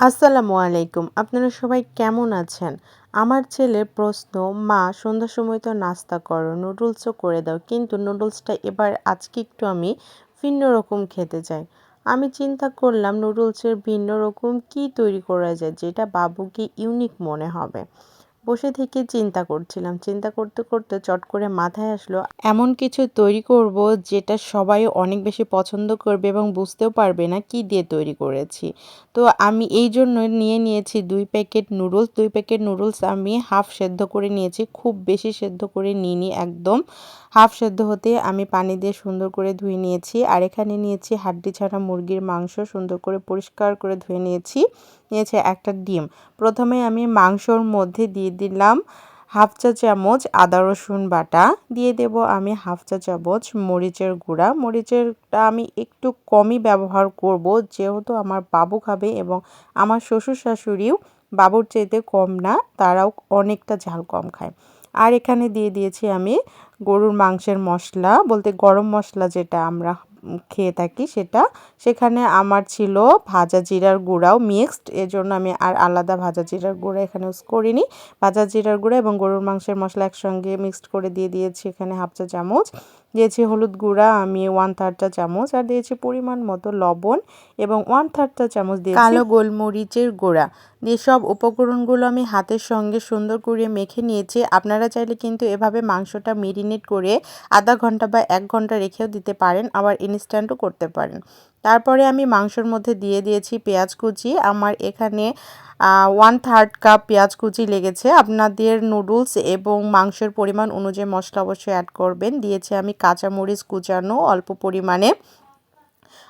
আসসালামু আলাইকুম। আপনারা সবাই কেমন আছেন? আমার ছেলের প্রশ্ন, মা, সন্ধ্যার সময় তো নাস্তা করো, নুডলসও করে দাও, কিন্তু নুডলসটা এবার আজকে একটু আমি ভিন্ন রকম খেতে চাই। আমি চিন্তা করলাম, নুডলসের ভিন্ন রকম কি তৈরি করা যায়, যেটা বাবুকে ইউনিক মনে হবে। বসে থেকে চিন্তা করছিলাম। চিন্তা করতে করতে চট করে মাথায় আসলো, এমন কিছু তৈরি করব যেটা সবাই অনেক বেশি পছন্দ করবে এবং বুঝতেও পারবে না কি দিয়ে তৈরি করেছি। তো আমি এই জন্য নিয়ে নিয়েছি দুই প্যাকেট নুডলস। দুই প্যাকেট নুডলস আমি হাফ সেদ্ধ করে নিয়েছি, খুব বেশি সেদ্ধ করে নিইনি একদম। হাফ সেদ্ধ হতে আমি পানি দিয়ে সুন্দর করে ধুয়ে নিয়েছি। আর এখানে নিয়েছি হাড্ডি ছাড়া মুরগির মাংস সুন্দর করে পরিষ্কার করে ধুয়ে নিয়েছি। নিয়েছে একটা ডিম। প্রথমে আমি মাংসর মধ্যে দিয়ে দিলাম হাফ চা চামচ আদা রসুন বাটা। দিয়ে দেব আমি হাফ চা চামচ মরিচের গুঁড়া। মরিচেরটা আমি একটু কমই ব্যবহার করব, যেহেতু আমার বাবু খাবে এবং আমার শ্বশুর শাশুড়িও বাবুর চাইতে কম না, তারাও অনেকটা ঝাল কম খায়। আর এখানে দিয়ে দিয়েছি আমি গরুর মাংসের মশলা, বলতে গরম মশলা যেটা আমরা খেয়ে থাকি সেটা। সেখানে আমার ছিল ভাজা জিরার গুঁড়াও মিক্সড এজন্য আমি আর আলাদা ভাজা জিরার গুঁড়া এখানে ইউজ করিনি। ভাজা জিরার গুঁড়া এবং গরুর মাংসের মশলা একসঙ্গে মিক্সড করে দিয়ে দিয়েছি এখানে হাফ চা চামচ। দিয়েছি হলুদ গুঁড়া, আমি ওয়ান থার্ড চা চামচ আর দিয়েছি পরিমাণ মতো লবণ এবং ওয়ান থার্ড চা চামচ দিয়ে কালো গোলমরিচের গুঁড়া। দিয়ে সব উপকরণগুলো আমি হাতের সঙ্গে সুন্দর করে মেখে নিয়েছি। আপনারা চাইলে কিন্তু এভাবে মাংসটা মেরিনেট করে আধা ঘণ্টা বা এক ঘণ্টা রেখেও দিতে পারেন, আবার ইনস্ট্যান্টও করতে পারেন। তারপরে আমি মাংসর মধ্যে দিয়ে দিয়েছি পেঁয়াজ কুচি। আমার এখানে ওয়ান থার্ড কাপ পেঁয়াজ কুচি লেগেছে। আপনাদের নুডলস এবং মাংসের পরিমাণ অনুযায়ী মশলা অবশ্যই অ্যাড করবেন। দিয়েছি আমি কাঁচামরিচ কুচানো অল্প পরিমাণে।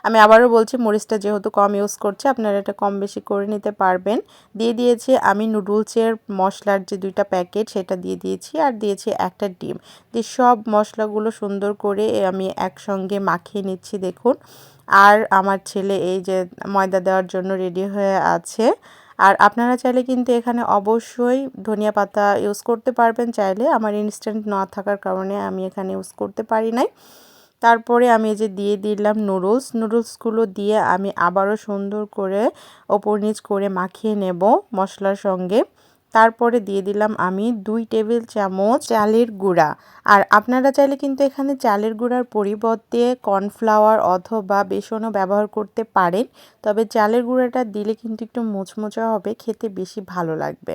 আমি আবারও বলছি, মরিচটা যেহেতু কম ইউজ করছে, আপনারা এটা কম বেশি করে নিতে পারবেন। দিয়ে দিয়েছি আমি নুডলসের মশলার যে দুইটা প্যাকেট সেটা দিয়ে দিয়েছি আর দিয়েছি একটা ডিম। দিয়ে সব মশলাগুলো সুন্দর করে আমি একসঙ্গে মাখিয়ে নিচ্ছি, দেখুন। আর আমার ছেলে এই যে ময়দা দেওয়ার জন্য রেডি হয়ে আছে। আর আপনারা চাইলে কিন্তু এখানে অবশ্যই ধনিয়া পাতা ইউজ করতে পারবেন। চাইলে আমার ইনস্ট্যান্ট না থাকার কারণে আমি এখানে ইউজ করতে পারি নাই। তারপরে আমি যে দিয়ে দিলাম নুডলস, নুডলসগুলো দিয়ে আমি আবারও সুন্দর করে ওপর নিচ করে মাখিয়ে নেব মশলার সঙ্গে। তারপরে দিয়ে দিলাম আমি দুই টেবিল চামচ চালের গুঁড়া। আর আপনারা চাইলে কিন্তু এখানে চালের গুঁড়ার পরিবর্তে কর্নফ্লাওয়ার অথবা বেসনও ব্যবহার করতে পারেন। তবে চালের গুঁড়াটা দিলে কিন্তু একটু মোচমোচা হবে, খেতে বেশি ভালো লাগবে।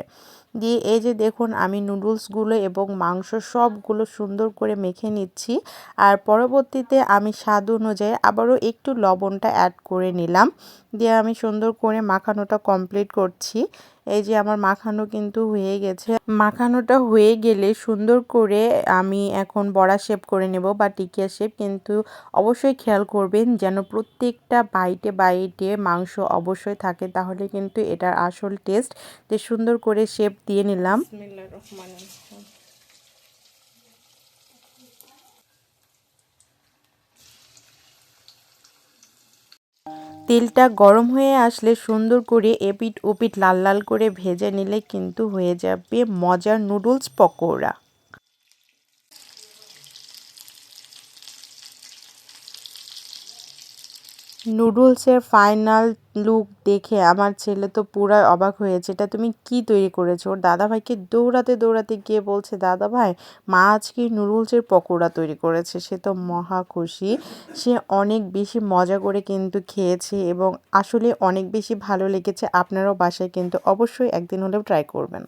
দিয়ে এই যে দেখুন আমি নুডলসগুলো এবং মাংস সবগুলো সুন্দর করে মেখে নিচ্ছি। আর পরবর্তীতে আমি স্বাদ অনুযায়ী আবারও একটু লবণটা অ্যাড করে নিলাম। দিয়ে আমি সুন্দর করে মাখানোটা কমপ্লিট করছি। এই যে আমার মাখানো কিন্তু হয়ে গেছে। মাখানোটা হয়ে গেলে সুন্দর করে আমি এখন বড়া শেপ করে নেব বা টিকিয়া শেপ কিন্তু অবশ্যই খেয়াল করবেন যেন প্রত্যেকটা বাইটে বাইটে মাংস অবশ্যই থাকে। তাহলে কিন্তু এটার আসল টেস্ট যে সুন্দর করে শেপ দিয়ে নিলাম। তেলটা গরম হয়ে আসলে সুন্দর করে এপিট ওপিট লাল লাল করে ভেজে নিলে কিন্তু হয়ে যাবে মজার নুডলস পকোড়া। নুডলসের ফাইনাল লুক দেখে আমার ছেলে তো পুরাই অবাক হয়েছে। এটা তুমি কি তৈরি করেছ? ওর দাদাভাইকে দৌড়াতে দৌড়াতে গিয়ে বলছে দাদা ভাই মা আজকে নুডলসের পকোড়া তৈরি করেছে। সে তো মহা খুশি। সে অনেক বেশি মজা করে কিন্তু খেয়েছে এবং আসলে অনেক বেশি ভালো লেগেছে। আপনারাও বাসায় কিন্তু অবশ্যই একদিন হলেও ট্রাই করবেন।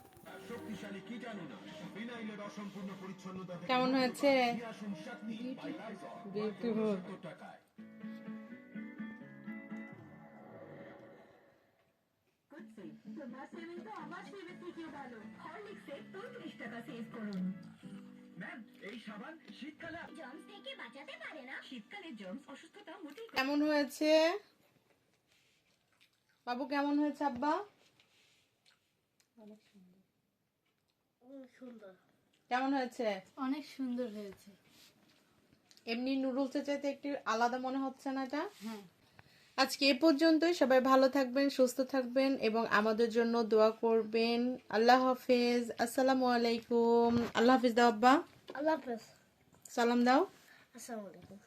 কেমন হয়েছে? তো আমার ভালো। হরলিক্সে পঁয়ত্রিশ টাকা সেভ করুন। কেমন হয়েছে? বাবু কেমন হয়েছে আব্বা? সুন্দর। কেমন হয়েছে? অনেক সুন্দর হয়েছে। এমনি নুডলসের চাইতে একটু আলাদা মনে হচ্ছে না এটা? হ্যাঁ। আজকে এ পর্যন্তই। সবাই ভালো থাকবেন সুস্থ থাকবেন এবং আমাদের জন্য দোয়া করবেন। আল্লাহ হাফেজ। আসসালামু আলাইকুম। আল্লাহ হাফিজ দাও আব্বা। আল্লাহ হাফেজ। সালাম দাও। আসসালামু আলাইকুম।